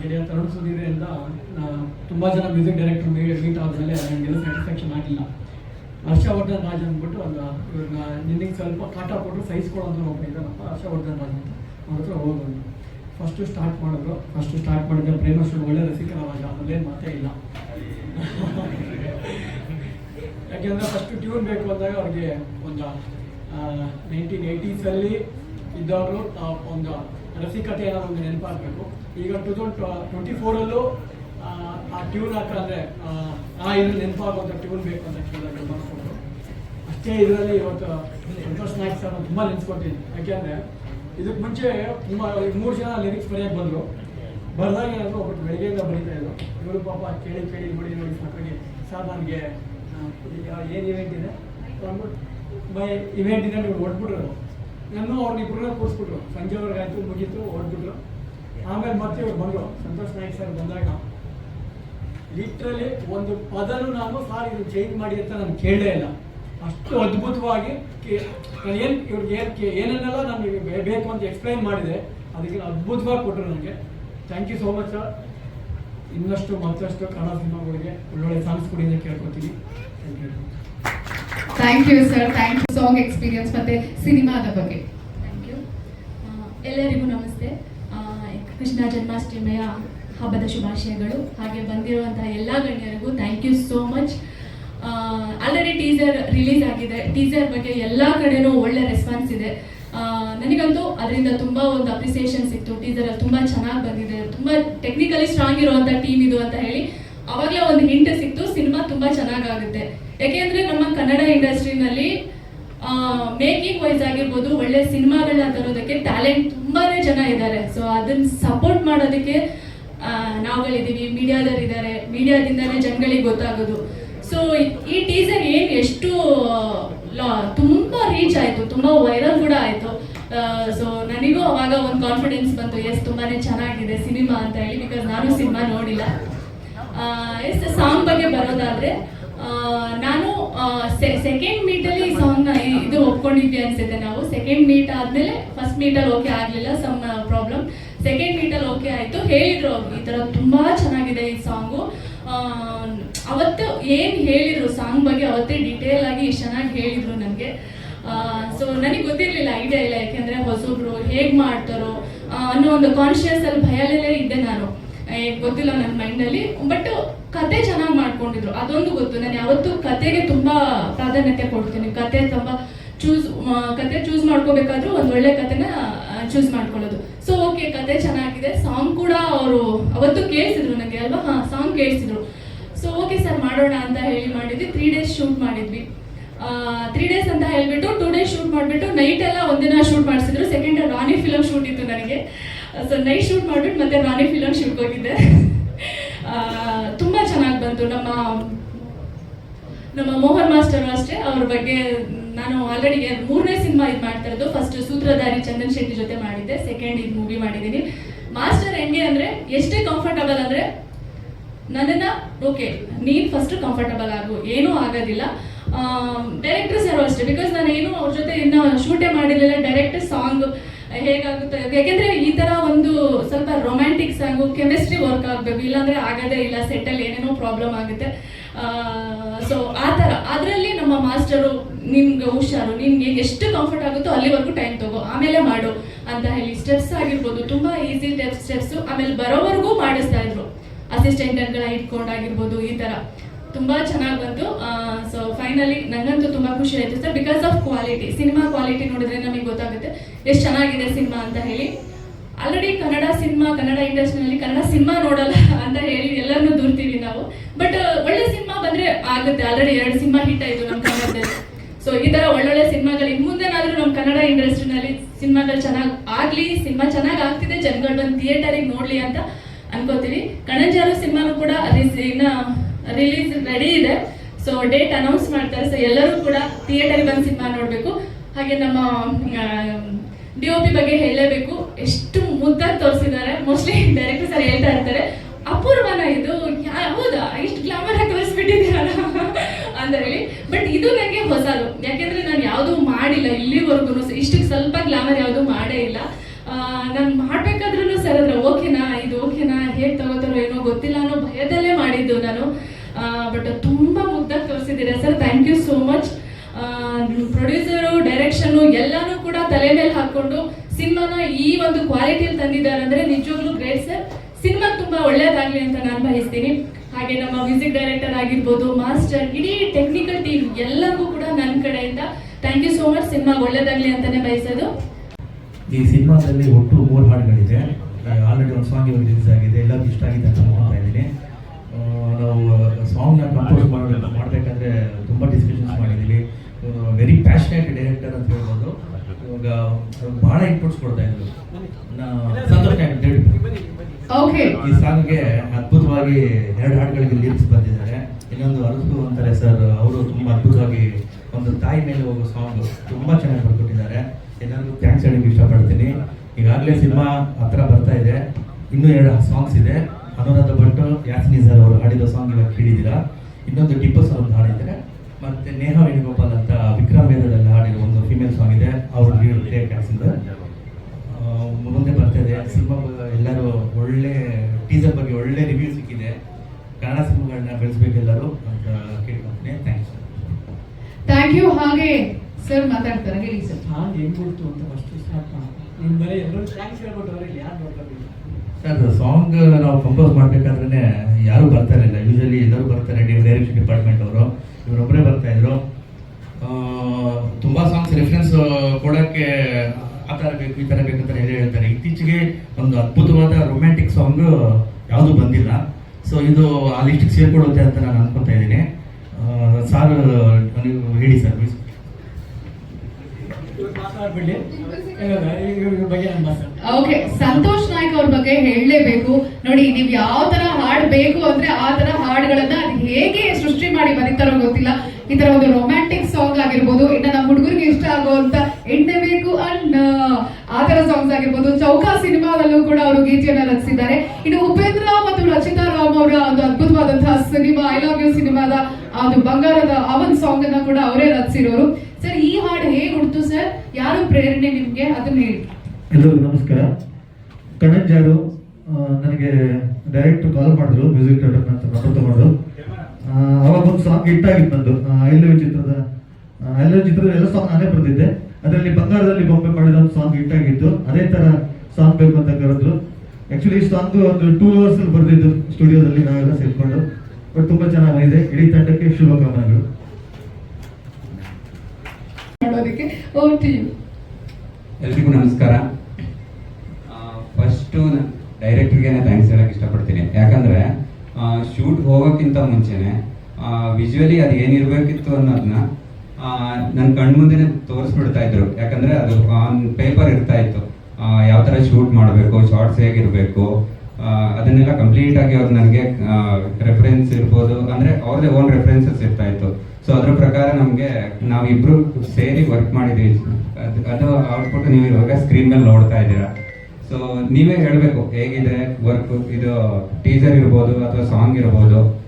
ಗೆಳೆಯ ತರುಣ್ ಸುಧೀರಿಂದ ತುಂಬ ಜನ ಮ್ಯೂಸಿಕ್ ಡೈರೆಕ್ಟರ್ ಮೀಟ್ ಆದಮೇಲೆ ನನಗೆಲ್ಲ ಸ್ಯಾಟಿಸ್ಫ್ಯಾಕ್ಷನ್ ಆಗಿಲ್ಲ ಹರ್ಷವರ್ಧನ್ ರಾಜ್ ಅಂದ್ಬಿಟ್ಟು ಅಲ್ಲ ಇವ್ರನ್ನ ನಿನಗೆ ಸ್ವಲ್ಪ ಕಾಟ ಕೊಟ್ಟರು ಸಹಿಸ್ಕೊಳ್ಳೋದು ಒಬ್ಬ ಇದ್ದಾನಪ್ಪ, ಹರ್ಷವರ್ಧನ್ ರಾಜ್ ಅಂತ. ಅವ್ರ ಹತ್ರ ಹೋಗೋದು ಫಸ್ಟು ಸ್ಟಾರ್ಟ್ ಮಾಡಿದ್ರು. ಫಸ್ಟು ಸ್ಟಾರ್ಟ್ ಮಾಡಿದ್ರೆ ಪ್ರೇಮಶ್ವರ್ ಒಳ್ಳೆ ರಸಿಕರ ರಾಜ ಅಲ್ಲೇನು ಮಾತೇ ಇಲ್ಲ. ಯಾಕೆಂದರೆ ಫಸ್ಟ್ ಟ್ಯೂನ್ ಬೇಕು ಅಂದಾಗ ಅವ್ರಿಗೆ ಒಂದು ನೈನ್ಟೀನ್ ಏಯ್ಟೀಸಲ್ಲಿ ಇದ್ದವರು ಒಂದು ರಸಿಕತೆ ಏನಾದ್ರು ಒಂದು ನೆನಪಾಗಬೇಕು. ಈಗ ಟೂ ತೌಸಂಡ್ ಟ್ವೆಂಟಿ ಫೋರಲ್ಲೂ ಆ ಟ್ಯೂನ್ ಹಾಕಂದ್ರೆ, ಆ ಇದು ನೆನಪಾಗುವಂಥ ಟ್ಯೂನ್ ಬೇಕು ಅಂತ ಕೇಳಿದಾಗ ಮಾಡಿಸ್ಕೊಂಡು ಅಷ್ಟೇ ಇದರಲ್ಲಿ ಇವತ್ತು ಸಂತೋಷ್ ಸ್ನಾಕ್ಸ್ ಸರ್ ತುಂಬ ನೆನೆಸ್ಕೊತೀನಿ. ಯಾಕೆಂದರೆ ಇದಕ್ಕೆ ಮುಂಚೆ ತುಂಬ ಮೂರು ಜನ ಲಿರಿಕ್ಸ್ ಬರೆಯೋಕ್ಕೆ ಬಂದರು. ಬರ್ದಾಗ ಏನಾದ್ರು ಒಬ್ಬರು ಬೆಳಗ್ಗೆಯಿಂದ ಬರೀತಾ ಇದ್ರು. ಇವರು ಪಾಪ ಕೇಳಿ ಕೇಳಿ, ನೋಡಿ ನೋಡಿ, ಸಾಕಾಗಿ ಸರ್ ನನಗೆ ಏನು ಇವೆಂಟ್ ಇದೆ? ಬೈ ಇವೆಂಟ್ ಇದೆ ನೀವು ಹೊಡ್ಬಿಟ್ರು. ನಾನು ಅವ್ರನ್ನ ಇಬ್ಬರನ್ನ ಕೂರಿಸ್ಬಿಟ್ರು. ಸಂಜೆವರೆಗೆ ಆಯಿತು ಮುಗೀತು, ಹೊಡ್ಬಿಟ್ರು. ಆಮೇಲೆ ಮತ್ತೆ ಇವ್ರು ಬಂದರು ಸಂತೋಷ್ ನಾಯಕ್ ಸರ್ ಬಂದಾಗ ಲಿಟ್ರಲಿ ಒಂದು ಪದನು ನಾನು ಸಾರ್ ಇದು ಚೇಂಜ್ ಮಾಡಿ ಅಂತ ನಾನು ಕೇಳಲೇ ಇಲ್ಲ. ಅಷ್ಟು ಅದ್ಭುತವಾಗಿ ನಾನು ಏನು ಇವ್ರಿಗೆ ಏನು ಏನನ್ನೆಲ್ಲ ನಾನು ಇವ್ರಿಗೆ ಬೇಕು ಅಂತ ಎಕ್ಸ್ಪ್ಲೈನ್ ಮಾಡಿದೆ. ಅದಕ್ಕೆ ಅದ್ಭುತವಾಗಿ ಕೊಟ್ಟರು ನನಗೆ. Thank you so much sir ಇನ್ನಷ್ಟು ಮತ್ತಷ್ಟು ಕನ್ನಡ ಸಿನಿಮಾಗಳಿಗೆ ಒಳ್ಳೊಳ್ಳೆ ಸಾಂಗ್ಸ್ ಕೊಡಿ ಅಂತ ಕೇಳ್ಕೊತೀನಿ. Thank you thank you sir thank you song experience ಮತ್ತೆ ಸಿನಿಮಾದ ಬಗ್ಗೆ. ಥ್ಯಾಂಕ್ ಯು ಎಲ್ಲರಿಗೂ ನಮಸ್ತೆ. ಕೃಷ್ಣ ಜನ್ಮಾಷ್ಟಮಿಯ ಹಬ್ಬದ ಶುಭಾಶಯಗಳು. ಹಾಗೆ ಬಂದಿರುವಂತಹ ಎಲ್ಲ ಗಣ್ಯರಿಗೂ thank you so much already teaser release ಆಗಿದೆ. ಟೀಸರ್ ಬಗ್ಗೆ ಎಲ್ಲ ಕಡೆನೂ ಒಳ್ಳೆ ರೆಸ್ಪಾನ್ಸ್ ಇದೆ. ನನಗಂತೂ ಅದರಿಂದ ತುಂಬ ಒಂದು ಅಪ್ರಿಸಿಯೇಷನ್ ಸಿಕ್ತು. ಟೀಸರ್ ತುಂಬ ಚೆನ್ನಾಗಿ ಬಂದಿದೆ. ತುಂಬ ಟೆಕ್ನಿಕಲಿ ಸ್ಟ್ರಾಂಗ್ ಇರುವಂಥ ಟೀಮ್ ಇದು ಅಂತ ಹೇಳಿ ಅವಾಗಲೇ ಒಂದು ಹಿಂಟ್ ಸಿಕ್ತು. ಸಿನಿಮಾ ತುಂಬ ಚೆನ್ನಾಗಾಗುತ್ತೆ ಯಾಕೆಂದ್ರೆ ನಮ್ಮ ಕನ್ನಡ ಇಂಡಸ್ಟ್ರಿನಲ್ಲಿ ಮೇಕಿಂಗ್ ವೈಸ್ ಆಗಿರ್ಬೋದು, ಒಳ್ಳೆ ಸಿನಿಮಾಗಳನ್ನ ತರೋದಕ್ಕೆ ಟ್ಯಾಲೆಂಟ್ ತುಂಬಾನೇ ಜನ ಇದ್ದಾರೆ. ಸೊ ಅದನ್ನ ಸಪೋರ್ಟ್ ಮಾಡೋದಕ್ಕೆ ನಾವುಗಳಿದ್ದೀವಿ ಮೀಡಿಯಾದವ್ರು ಇದ್ದಾರೆ ಮೀಡಿಯಾದಿಂದನೇ ಜನಗಳಿಗೆ ಗೊತ್ತಾಗೋದು. ಸೊ ಈ ಟೀಸರ್ ಏನು ಎಷ್ಟು ತುಂಬಾ ರೀಚ್ ಆಯ್ತು. ತುಂಬಾ ವೈರಲ್ ಕೂಡ ಆಯ್ತು. ಸೊ ನನಗೂ ಅವಾಗ ಒಂದು ಕಾನ್ಫಿಡೆನ್ಸ್ ಬಂತು. ಎಸ್ ತುಂಬಾನೇ ಚೆನ್ನಾಗಿದೆ ಸಿನಿಮಾ ಅಂತ ಹೇಳಿ ಬಿಕಾಸ್ ನಾನು ಸಿನಿಮಾ ನೋಡಿಲ್ಲ. ಎಸ್ ಸಾಂಗ್ ಬಗ್ಗೆ ಬರೋದಾದ್ರೆ ನಾನು ಸೆಕೆಂಡ್ ಮೀಟಲ್ಲಿ ಸಾಂಗ್ನ ಇದು ಒಪ್ಕೊಂಡಿದ್ವಿ ಅನ್ಸುತ್ತೆ ನಾವು. ಸೆಕೆಂಡ್ ಮೀಟ್ ಆದ್ಮೇಲೆ ಫಸ್ಟ್ ಮೀಟಲ್ಲಿ ಓಕೆ ಆಗಲಿಲ್ಲ ಸಮ್ ಪ್ರಾಬ್ಲಮ್ ಸೆಕೆಂಡ್ ಮೀಟಲ್ಲಿ ಓಕೆ ಆಯಿತು. ಹೇಳಿದ್ರು ಅವ್ರು, ಈ ಥರ ತುಂಬ ಚೆನ್ನಾಗಿದೆ ಈ ಸಾಂಗು ಅವತ್ತು ಏನು ಹೇಳಿದರು ಸಾಂಗ್ ಬಗ್ಗೆ ಅವತ್ತೇ ಡೀಟೇಲ್ ಆಗಿ ಚೆನ್ನಾಗಿ ಹೇಳಿದರು ನನಗೆ. ಸೊ ನನಗೆ ಗೊತ್ತಿರಲಿಲ್ಲ ಐಡಿಯಾ ಇಲ್ಲ. ಯಾಕೆಂದರೆ ಹೊಸಬ್ರು ಹೇಗೆ ಮಾಡ್ತಾರೋ ಅನ್ನೋ ಒಂದು ಕಾನ್ಶಿಯಸ್ ಅಲ್ಲಿ ಭಯದಲ್ಲೇ ಇದ್ದೆ ನಾನು. ಗೊತ್ತಿಲ್ಲ ನನ್ನ ಮೈಂಡಲ್ಲಿ ಬಟ್ ಕತೆ ಚೆನ್ನಾಗಿ ಮಾಡ್ಕೊಂಡಿದ್ರು. ಅದೊಂದು ಗೊತ್ತು. ನಾನು ಯಾವತ್ತೂ ಕತೆಗೆ ತುಂಬಾ ಪ್ರಾಧಾನ್ಯತೆ ಕೊಡ್ತೀನಿ. ಕತೆ ತುಂಬ ಚೂಸ್ ಕತೆ ಚೂಸ್ ಮಾಡ್ಕೋಬೇಕಾದ್ರೂ ಒಂದು ಒಳ್ಳೆ ಕತೆನ ಚೂಸ್ ಮಾಡ್ಕೊಳ್ಳೋದು. ಸೊ ಓಕೆ ಕತೆ ಚೆನ್ನಾಗಿದೆ. ಸಾಂಗ್ ಕೂಡ ಅವರು ಅವತ್ತು ಕೇಳಿಸಿದ್ರು ನನಗೆ ಅಲ್ವಾ? ಹಾಂ ಸಾಂಗ್ ಕೇಳಿಸಿದ್ರು. ಸೊ ಓಕೆ ಸರ್ ಮಾಡೋಣ ಅಂತ ಹೇಳಿ ಮಾಡಿದ್ವಿ. ತ್ರೀ ಡೇಸ್ ಶೂಟ್ ಮಾಡಿದ್ವಿ. ತ್ರೀ ಡೇಸ್ ಅಂತ ಹೇಳ್ಬಿಟ್ಟು ಟೂ ಡೇಸ್ ಶೂಟ್ ಮಾಡಿಬಿಟ್ಟು ನೈಟ್ ಎಲ್ಲ ಒಂದಿನ ಶೂಟ್ ಮಾಡಿಸಿದ್ರು. ಸೆಕೆಂಡ್ ರಾಣಿ ಫಿಲಮ್ ಶೂಟ್ ಇತ್ತು ನನಗೆ. ಸೊ ನೈಟ್ ಶೂಟ್ ಮಾಡ್ಬಿಟ್ಟು ಮತ್ತೆ ರಾಣಿ ಫಿಲಮ್ ಶೂಟ್ ಹೋಗಿದ್ದೆ. ತುಂಬಾ ಚೆನ್ನಾಗಿ ಬಂತು. ನಮ್ಮ ನಮ್ಮ ಮೋಹನ್ ಮಾಸ್ಟರ್ ಅಷ್ಟೇ, ಅವ್ರ ಬಗ್ಗೆ ನಾನು ಆಲ್ರೆಡಿ ಮೂರನೇ ಸಿನಿಮಾ ಇದು ಮಾಡ್ತಾ ಇರೋದು. ಫಸ್ಟ್ ಸೂತ್ರಧಾರಿ ಚಂದನ್ ಶೆಟ್ಟಿ ಜೊತೆ ಮಾಡಿದ್ದೆ. ಸೆಕೆಂಡ್ ಇದು ಮೂವಿ ಮಾಡಿದ್ದೀನಿ. ಮಾಸ್ಟರ್ ಹೆಂಗೆ ಅಂದ್ರೆ, ಎಷ್ಟೇ ಕಂಫರ್ಟಬಲ್ ಅಂದ್ರೆ ನನ್ನನ್ನ ಓಕೆ ನೀನ್ ಫಸ್ಟ್ ಕಂಫರ್ಟಬಲ್ ಆಗು. ಏನೂ ಆಗೋದಿಲ್ಲ. ಡೈರೆಕ್ಟರ್ ಸರ್ ಅಷ್ಟೇ ಬಿಕಾಸ್ ನಾನು ಏನು ಅವ್ರ ಜೊತೆ ಇನ್ನೂ ಶೂಟೇ ಮಾಡಿರಲಿಲ್ಲ. ಡೈರೆಕ್ಟ್ ಸಾಂಗ್ ಹೇಗಾಗುತ್ತೆ? ಯಾಕೆಂದ್ರೆ ಈ ತರ ಒಂದು ಸ್ವಲ್ಪ ರೊಮ್ಯಾಂಟಿಕ್ ಸಾಂಗು ಕೆಮಿಸ್ಟ್ರಿ ವರ್ಕ್ ಆಗಬೇಕು. ಇಲ್ಲಾಂದ್ರೆ ಆಗದೇ ಇಲ್ಲ ಸೆಟ್ಟಲ್ಲಿ ಏನೇನೋ ಪ್ರಾಬ್ಲಮ್ ಆಗುತ್ತೆ. ಸೊ ಆ ಥರ ಅದರಲ್ಲಿ ನಮ್ಮ ಮಾಸ್ಟರು, ನಿಮ್ಗೆ ಹುಷಾರು, ನಿಮ್ಗೆ ಎಷ್ಟು ಕಂಫರ್ಟ್ ಆಗುತ್ತೋ ಅಲ್ಲಿವರೆಗೂ ಟೈಮ್ ತಗೋ. ಆಮೇಲೆ ಮಾಡು ಅಂತ ಹೇಳಿ ಸ್ಟೆಪ್ಸ್ ಆಗಿರ್ಬೋದು. ತುಂಬಾ ಈಸಿ ಟೆಪ್ ಸ್ಟೆಪ್ಸ್ ಆಮೇಲೆ ಬರೋವರೆಗೂ ಮಾಡಿಸ್ತಾ ಇದ್ರು. ಅಸಿಸ್ಟೆಂಟ್ಗಳ ಇಟ್ಕೊಂಡಾಗಿರ್ಬೋದು ಈ ತರ. ತುಂಬಾ ಚೆನ್ನಾಗಿ ಬಂತು. ಫೈನಲಿ ನಂಗಂತೂ ತುಂಬಾ ಖುಷಿ ಆಯ್ತು sir because of quality cinema quality ನೋಡಿದ್ರೆ ನಮಗೆ ಗೊತ್ತಾಗುತ್ತೆ. ಎಷ್ಟು ಚೆನ್ನಾಗಿದೆ ಸಿನಿಮಾ ಅಂತ ಹೇಳಿ. ಆಲ್ರೆಡಿ ಕನ್ನಡ ಸಿನಿಮಾ ಕನ್ನಡ ಇಂಡಸ್ಟ್ರಿನಲ್ಲಿ ಕನ್ನಡ ಸಿನಿಮಾ ನೋಡಲ್ಲ ಅಂತ ಹೇಳಿ ಎಲ್ಲರನ್ನೂ ದೂರ್ತೀವಿ ನಾವು. ಬಟ್ ಒಳ್ಳೆ ಸಿನಿಮಾ ಬಂದ್ರೆ ಆಗುತ್ತೆ. ಆಲ್ರೆಡಿ ಎರಡು ಸಿನಿಮಾ ಹಿಟ್ ಆಯ್ತು ನಮ್ಮ ಕನ್ನಡದಲ್ಲಿ. ಸೊ ಈ ತರ ಒಳ್ಳೊಳ್ಳೆ ಸಿನಿಮಾಗಳು ಮುಂದೆ ಮುಂದೆನಾದ್ರೂ ನಮ್ಮ ಕನ್ನಡ ಇಂಡಸ್ಟ್ರಿನಲ್ಲಿ ಸಿನಿಮಾಗಳು ಚೆನ್ನಾಗಿ ಆಗ್ಲಿ ಸಿನಿಮಾ ಚೆನ್ನಾಗಿ ಆಗ್ತಿದೆ, ಜನಗಳು ಬಂದು ಥಿಯೇಟರಿಗೆ ನೋಡ್ಲಿ ಅಂತ ಅನ್ಕೋತೀವಿ. ಕಣಂಜಾರು ಸಿನಿಮಾನು ಕೂಡ ಇನ್ನ ರಿಲೀಸ್ ರೆಡಿ ಇದೆ. ಸೊ ಡೇಟ್ ಅನೌನ್ಸ್ ಮಾಡ್ತಾರೆ. ಸೊ ಎಲ್ಲರೂ ಕೂಡ ಥಿಯೇಟರ್ ಬಂದು ಸಿನಿಮಾ ನೋಡಬೇಕು. ಹಾಗೆ ನಮ್ಮ ಡಿ ಒ ಪಿ ಬಗ್ಗೆ ಹೇಳಲೇಬೇಕು. ಎಷ್ಟು ಮುದ್ದಾಗಿ ತೋರಿಸಿದ್ದಾರೆ. ಮೋಸ್ಟ್ಲಿ ಡೈರೆಕ್ಟರ್ ಸರ್ ಹೇಳ್ತಾ ಇರ್ತಾರೆ. ಅಪೂರ್ವನ ಇದು. ಹೌದಾ? ಇಷ್ಟು ಗ್ಲಾಮರ್ ಆಗಿ ತೋರಿಸ್ಬಿಟ್ಟಿದ್ದೀರಲ್ಲ ಅಂತ ಹೇಳಿ. ಬಟ್ ಇದು ನನಗೆ ಹೊಸದು. ಯಾಕೆಂದ್ರೆ ನಾನು ಯಾವುದು ಮಾಡಿಲ್ಲ ಇಲ್ಲಿವರೆಗೂ. ಇಷ್ಟಕ್ಕೆ ಸ್ವಲ್ಪ ಗ್ಲಾಮರ್ ಯಾವುದು ಮಾಡೇ ಇಲ್ಲ. ನಾನು ಮಾಡ್ಬೇಕಾದ್ರೂ ಎಲ್ಲಾನು ಕೂಡ ತಲೆ ಮೇಲೆ ಹಾಕೊಂಡು ಸಿನಿಮಾನ ಈ ಒಂದು ಕ್ವಾಲಿಟಿಯಲ್ಲಿ ತಂದಿದ್ದಾರೆ ಅಂದ್ರೆ ನಿಜವಾಗ್ಲೂ ಗ್ರೇಟ್ ಸರ್ ಸಿನಿಮಾ ತುಂಬಾ ಒಳ್ಳೇದಾಗ್ಲಿ ಅಂತ ನಾನು ಬಯಸ್ತೀನಿ ಹಾಗೆ ನಮ್ಮ ಮ್ಯೂಸಿಕ್ ಡೈರೆಕ್ಟರ್ ಆಗಿರ್ಬೋದು ಮಾಸ್ಟರ್ ಇಡೀ ಟೆಕ್ನಿಕಲ್ ಟೀಮ್ ಎಲ್ಲರಿಗೂ ಕೂಡ ನನ್ನ ಕಡೆಯಿಂದ thank you so much cinema ಒಳ್ಳೇದಾಗ್ಲಿ ಅಂತಾನೆ ಬಯಸೋದು ಈ ಸಿನಿಮಾದಲ್ಲಿ ಒಟ್ಟು ಮೂರು ಹಾಡುಗಳಿದೆ. ಆಲ್ರೆಡಿ ಒಂದು ಸಾಂಗ್ ರಿಲೀಸ್ ಆಗಿದೆ. ಎಲ್ಲರಿಗೂ ಇಷ್ಟ ಆಗಿದೆ ಅಂತ ನೋಡ್ತಾ ಇದ್ದೀನಿ. ನಾವು ಸಾಂಗ್ನ ಕಂಪೋಸ್ ಮಾಡಿ ಮಾಡಬೇಕಾದ್ರೆ ತುಂಬ ಡಿಸ್ಕಷನ್ಸ್ ಮಾಡಿದ್ದೀವಿ ವೆರಿ ಪ್ಯಾಷನೇಟ್ ಡೈರೆಕ್ಟರ್ ಅಂತ ಹೇಳ್ಬೋದು. ಇವಾಗ ಬಹಳ ಇನ್ಪುಟ್ಸ್ ಕೊಡ್ತಾ ಇದ್ರು. ಸಂತೋಷ ಈ ಸಾಂಗ್ಗೆ ಅದ್ಭುತವಾಗಿ ಎರಡು ಹಾಡುಗಳಿಗೆ ಲಿರಿಕ್ಸ್ ಬಂದಿದ್ದಾರೆ ಇನ್ನೊಂದು ಅರಸು ಅಂತಾರೆ ಸರ್ ಅವರು ತುಂಬ ಅದ್ಭುತವಾಗಿ ಒಂದು ತಾಯಿ ಮೇಲೆ ಹೋಗೋ ಸಾಂಗ್ ತುಂಬ ಚೆನ್ನಾಗಿ ಬರ್ಕೊಟ್ಟಿದ್ದಾರೆ. ಎಲ್ಲರಿಗೂ ಥ್ಯಾಂಕ್ಸ್ ಹೇಳಕ್ಕೆ ಇಷ್ಟಪಡ್ತೀನಿ. ಈಗಾಗಲೇ ಸಿನಿಮಾ ಹತ್ರ ಬರ್ತಾ ಇದೆ. ಇನ್ನೂ ಎರಡು ಸಾಂಗ್ಸ್ ಇದೆ. ಅನುರಾಧ ಭಟ್ ಯಾಸ್ನಿ ಸರ್ ಅವರು ಹಾಡಿದ ಸಾಂಗ್ ಇವಾಗ ಕೇಳಿದ್ದೀರಾ. ಇನ್ನೊಂದು ಟಿಪ್ಪು ಸರ್ ಒಂದು ಹಾಡಿದ್ದಾರೆ. ಮತ್ತೆ ನೇಹ ವೇಣುಗೋಪಾಲ್ ಅಂತ ವಿಕ್ರಮ್ ವೇದದಲ್ಲಿ ಹಾಡಿರೋ ಒಂದು ಫಿಮೇಲ್ ಸಾಂಗ್ ಇದೆ ಅವರು ಪ್ಲೇ ಕ್ಯಾನ್ಸಿಂದ ಮುಂದೆ ಬರ್ತಾ ಇದೆ. ಸಿನಿಮಾ ಎಲ್ಲರೂ ಒಳ್ಳೆ ಟೀಸರ್ ಬಗ್ಗೆ ಒಳ್ಳೆ ರಿವ್ಯೂ ಸಿಕ್ಕಿದೆ. ಕನ್ನಡ ಸಿನಿಮಾಗಳನ್ನ ಬೆಳೆಸ್ಬೇಕು ಎಲ್ಲರೂ ಅಂತ ಕೇಳ್ಕೊಂತೀನಿ ಥ್ಯಾಂಕ್ಸ್ ಥ್ಯಾಂಕ್ ಯು ಹಾಗೆ ಸರ್ ಮಾತಾಡ್ತಾರೆ ಹೇಳಿ ಸರ್ ಹಾಗೆ ಹೆಂಗ್ ಗೊತ್ತು ಅಂತ ಫಸ್ಟ್ ಸ್ಟಾರ್ಟ್ ಮಾಡೋಣ. ನಿಮ್ ಬರೀ ಎಲ್ಲರೂ ಥ್ಯಾಂಕ್ಸ್ ಹೇಳ್ಬಿಟ್ಟು ಯಾರು ನೋಡ್ಕೊಂಡಿಲ್ಲ ಸರ್ ಸಾಂಗ್ ನಾವು ಕಂಪೋಸ್ ಮಾಡಬೇಕಾದ್ರೆ ಯಾರೂ ಬರ್ತಾ ಇರಲಿಲ್ಲ. ಯೂಶಲಿ ಎಲ್ಲರೂ ಬರ್ತಾರೆ ಡೈರೆಕ್ಷನ್ ಡಿಪಾರ್ಟ್ಮೆಂಟ್ ಅವರು ಇವರೊಬ್ಬರೇ ಬರ್ತಾ ಇದ್ರು ಆ, ತುಂಬಾ ಸಾಂಗ್ಸ್ ರೆಫರೆನ್ಸ್ ಕೊಡೋಕ್ಕೆ ಆ ಥರ ಬೇಕು ಈ ಥರ ಬೇಕು ಅಂತ ಹೇಳಿ ಹೇಳ್ತಾರೆ ಇತ್ತೀಚೆಗೆ ಒಂದು ಅದ್ಭುತವಾದ ರೊಮ್ಯಾಂಟಿಕ್ ಸಾಂಗ್ ಯಾವುದು ಬಂದಿಲ್ಲ. ಸೊ ಇದು ಆ ಲಿಸ್ಟಿಗೆ ಸೇರ್ಕೊಳ್ಳುತ್ತೆ ಅಂತ ನಾನು ಅನ್ಕೊತಾ ಇದ್ದೀನಿ. ಸಾರ್ ನೀವು ಹೇಳಿ sir please okay Santosh Naik ಅವ್ರ ಬಗ್ಗೆ ಹೇಳಲೇಬೇಕು. ನೋಡಿ ನೀವು ಯಾವ ತರ ಹಾಡ್ ಬೇಕು ಅಂದ್ರೆ ಆ ತರ ಹಾಡ್ಗಳನ್ನ ಅದು ಹೇಗೆ ಸೃಷ್ಟಿ ಮಾಡಿ ಬರೀತಾರೋ ಗೊತ್ತಿಲ್ಲ. ಈ ತರ ಒಂದು ರೊಮ್ಯಾಂಟಿಕ್ ಸಾಂಗ್ ಆಗಿರ್ಬೋದು ಇನ್ನ ಹುಡುಗರಿಗೆ ಇಷ್ಟ ಆಗುವಂತ ಎಣ್ಣೆ ಬೇಕು ಅಣ್ಣ ಆ ತರ ಸಾಂಗ್ಸ್ ಆಗಿರ್ಬೋದು. ಚೌಕಾ ಸಿನಿಮಾದಲ್ಲೂ ಕೂಡ ಅವರು ಗೀತೆಯನ್ನ ರಚಿಸಿದ್ದಾರೆ. ಇನ್ನು ಉಪೇಂದ್ರ ಮತ್ತು ರಚಿತಾ ರಾಮ್ ಅವರ ಒಂದು ಅದ್ಭುತವಾದಂತಹ ಸಿನಿಮಾ ಐ ಲವ್ ಯು ಸಿನಿಮಾದ ಅದು ಬಂಗಾರದ ಅವನ್ ಸಾಂಗ್ ಅನ್ನ ಕೂಡ ಅವರೇ ರಚಿಸಿರೋರು. ಸರ್ ಈ ಹಾಡು ಹೇಗೆ ಹುಡ್ತು ಸರ್? ಯಾರು ಪ್ರೇರಣೆ ನಿಮ್ಗೆ? ಅದನ್ನ ಹೇಳಿ. ಎಲ್ಲರಿಗೂ ನಮಸ್ಕಾರ. ಕಣಜ್ಜಾರು ಆ, ನನಗೆ ಡೈರೆಕ್ಟ್ ಕಾಲ್ ಮಾಡಿದ್ರು ಮ್ಯೂಸಿಕ್ ಡೈರೆಕ್ಟರ್ ಅಂತ ಅವಾಗ ಒಂದು ಸಾಂಗ್ ಹಿಟ್ ಆಗಿತ್ತು ನಂದು ಲವ್ ಚಿತ್ರದ ಐಲವ್ ಚಿತ್ರದಲ್ಲಿ ಎಲ್ಲ ಸಾಂಗ್ ನಾನೇ ಬರೆದಿದ್ದೆ. ಅದರಲ್ಲಿ ಬಂಗಾರದಲ್ಲಿ ಬೊಂಬೆ ಮಾಡಿದ ಒಂದು ಸಾಂಗ್ ಹಿಟ್ ಆಗಿತ್ತು. ಅದೇ ತರ ಸಾಂಗ್ ಬೇಕು ಅಂತ ಕರೆದ್ರು. ಆಕ್ಚುಲಿ ಈ ಸಾಂಗ್ ಒಂದು ಟೂ ಅವರ್ಸ್ ಅಲ್ಲಿ ಬರೆದಿದ್ದು ಸ್ಟುಡಿಯೋದಲ್ಲಿ ನಾವೆಲ್ಲ ಸೇರ್ಕೊಂಡು. ಬಟ್ ತುಂಬಾ ಚೆನ್ನಾಗಿದೆ. ಇಡೀ ತಂಡಕ್ಕೆ ಶುಭಕಾಮನೆಗಳು. ಎಲ್ರಿಗೂ ನಮಸ್ಕಾರ. ಫಸ್ಟು ಡೈರೆಕ್ಟ್ರಿಗೆ ಥ್ಯಾಂಕ್ಸ್ ಹೇಳಕ್ಕೆ ಇಷ್ಟಪಡ್ತೀನಿ. ಯಾಕಂದ್ರೆ ಶೂಟ್ ಹೋಗೋಕ್ಕಿಂತ ಮುಂಚೆನೆ ವಿಜುವಲಿ ಅದು ಏನಿರಬೇಕಿತ್ತು ಅನ್ನೋದನ್ನ ನನ್ನ ಕಣ್ಮುಂದೆನೆ ತೋರಿಸ್ಬಿಡ್ತಾ ಇದ್ರು. ಯಾಕಂದರೆ ಅದು ಆನ್ ಪೇಪರ್ ಇರ್ತಾ ಇತ್ತು. ಯಾವ ಥರ ಶೂಟ್ ಮಾಡಬೇಕು ಶಾರ್ಟ್ಸ್ ಹೇಗಿರಬೇಕು ಅದನ್ನೆಲ್ಲ ಕಂಪ್ಲೀಟ್ ಆಗಿ ಅವ್ರು ನನಗೆ ರೆಫರೆನ್ಸ್ ಇರ್ಬೋದು. ಅಂದರೆ ಅವ್ರದೇ ಓನ್ ರೆಫರೆನ್ಸಸ್ ಇರ್ತಾ ಇತ್ತು. ಸೊ ಅದ್ರ ಪ್ರಕಾರ ನಮಗೆ ನಾವಿಬ್ರು ಸೇರಿ ವರ್ಕ್ ಮಾಡಿದ್ವಿ. ಅದು- ಅದು ಔಟ್ಪುಟ್ ನೀವು ಇವಾಗ ಸ್ಕ್ರೀನ್ ಮೇಲೆ ನೋಡ್ತಾ ಇದ್ದೀರಾ. ಸೊ ನೀವೇ ಹೇಳಬೇಕು, ಹೇಗಿದೆ ವರ್ಕ್ ಇದು ಟೀಸರ್ ಇರ್ಬೋದು ಅಥವಾ ಸಾಂಗ್ ಇರ್ಬೋದು.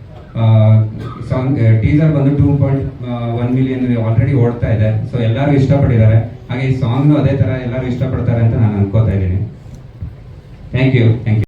ಸಾಂಗ್ ಟೀಸರ್ ಬಂದು two point one million already ಓಡ್ತಾ ಇದೆ. ಸೊ ಎಲ್ಲರೂ ಇಷ್ಟಪಟ್ಟಿದ್ದಾರೆ. ಹಾಗೆ ಈ ಸಾಂಗ್ನು ಅದೇ ಥರ ಎಲ್ಲರೂ ಇಷ್ಟಪಡ್ತಾರೆ ಅಂತ ನಾನು ಅನ್ಕೋತಾ ಇದ್ದೀನಿ. Thank you thank you